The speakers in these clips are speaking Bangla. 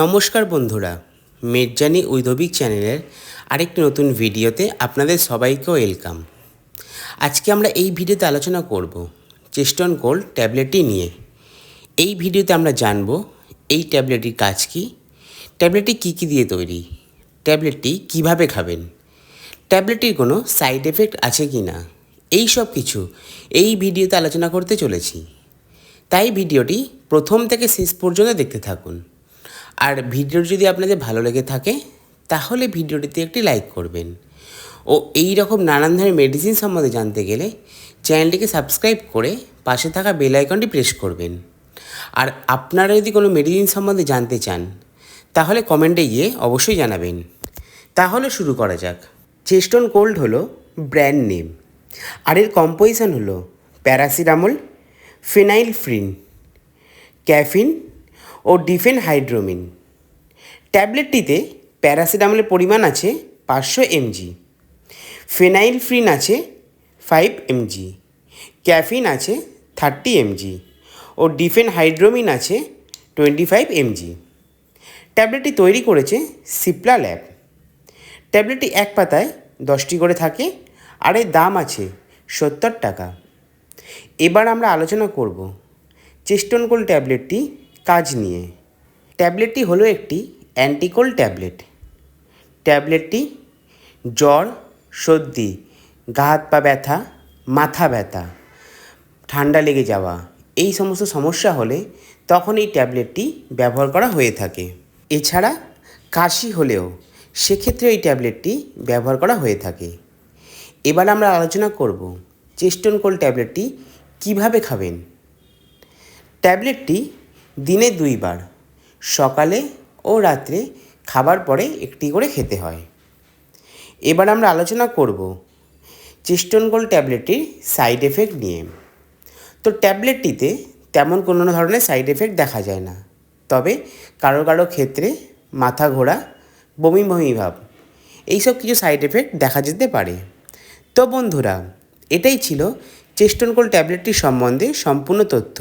নমস্কার বন্ধুরা, মেরজানি উইধবিক চ্যানেলের আরেকটি নতুন ভিডিওতে আপনাদের সবাইকে ওয়েলকাম আজকে আমরা এই ভিডিওতে আলোচনা করব চেস্টন গোল্ড ট্যাবলেটটি নিয়ে। এই ভিডিওতে আমরা জানব, এই ট্যাবলেটটির কাজ কী? ট্যাবলেটটি কী কী দিয়ে তৈরি? ট্যাবলেটটি কীভাবে খাবেন? ট্যাবলেটটির কোনো সাইড এফেক্ট আছে কি না? এই সব কিছু এই ভিডিওতে আলোচনা করতে চলেছি। তাই ভিডিওটি প্রথম থেকে শেষ পর্যন্ত দেখতে থাকুন। আর ভিডিওটি যদি আপনাদের ভালো লেগে থাকে, তাহলে ভিডিওটিতে একটি লাইক করবেন। ও এই রকম নানান ধরনের মেডিসিন সম্বন্ধে জানতে গেলে চ্যানেলটিকে সাবস্ক্রাইব করে পাশে থাকা বেল আইকনটি প্রেস করবেন। আর আপনারা যদি কোনো মেডিসিন সম্বন্ধে জানতে চান, তাহলে কমেন্টে গিয়ে অবশ্যই জানাবেন। তাহলে শুরু করা যাক। চেস্টন কোল্ড হলো ব্র্যান্ড নেম আর এর কম্পোজিশন হলো প্যারাসিটামল ফিনাইলফ্রিন ক্যাফিন ও ডিফেন হাইড্রোমিন ট্যাবলেটটিতে প্যারাসিটামলের পরিমাণ আছে পাঁচশো এমজি। ফেনাইল ফ্রিন আছে ফাইভ এমজি। ক্যাফিন আছে থার্টি এমজি। ও ডিফেন হাইড্রোমিন আছে টোয়েন্টি ফাইভ এমজি। ট্যাবলেটটি তৈরি করেছে সিপ্লা ল্যাব। ট্যাবলেটটি এক পাতায় দশটি করে থাকে আর এর দাম আছে সত্তর টাকা। এবার আমরা আলোচনা করব চেস্টনকোল ট্যাবলেটটি কাজ নিয়ে। ট্যাবলেটটি হলো একটি অ্যান্টিকোল ট্যাবলেট। ট্যাবলেটটি জ্বর, সর্দি, গা হাত পা ব্যথা, মাথা ব্যথা, ঠান্ডা লেগে যাওয়া এই সমস্ত সমস্যা হলে তখন এই ট্যাবলেটটি ব্যবহার করা হয়ে থাকে। এছাড়া কাশি হলেও সেক্ষেত্রে এই ট্যাবলেটটি ব্যবহার করা হয়ে থাকে। এবার আমরা আলোচনা করব চেস্টনকোল ট্যাবলেটটি কীভাবে খাবেন। ট্যাবলেটটি দিনে দুইবার, সকালে ও রাত্রে খাবার পরে একটি করে খেতে হয়। এবার আমরা আলোচনা করব চেস্টনগোল ট্যাবলেটটির সাইড এফেক্ট নিয়ে। তো ট্যাবলেটটিতে তেমন কোনো ধরনের সাইড এফেক্ট দেখা যায় না, তবে কারও কারও ক্ষেত্রে মাথা ঘোরা, বমি বমি ভাব, এইসব কিছু সাইড এফেক্ট দেখা যেতে পারে। তো বন্ধুরা, এটাই ছিল চেস্টনকোল ট্যাবলেটটি সম্বন্ধে সম্পূর্ণ তথ্য।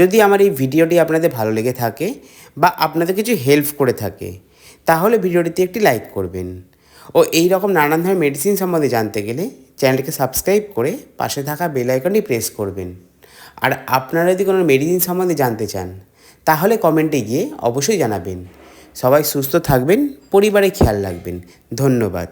যদি আমার এই ভিডিওটি আপনাদের ভালো লেগে থাকে বা আপনাদের কিছু হেল্প করে থাকে, তাহলে ভিডিওটিতে একটি লাইক করবেন। ও এই রকম নানান ধরনের মেডিসিন সম্বন্ধে জানতে গেলে চ্যানেলটিকে সাবস্ক্রাইব করে পাশে থাকা বেল আইকনটি প্রেস করবেন। আর আপনারা যদি কোনো মেডিসিন সম্বন্ধে জানতে চান, তাহলে কমেন্টে গিয়ে অবশ্যই জানাবেন। সবাই সুস্থ থাকবেন, পরিবারে খেয়াল রাখবেন। ধন্যবাদ।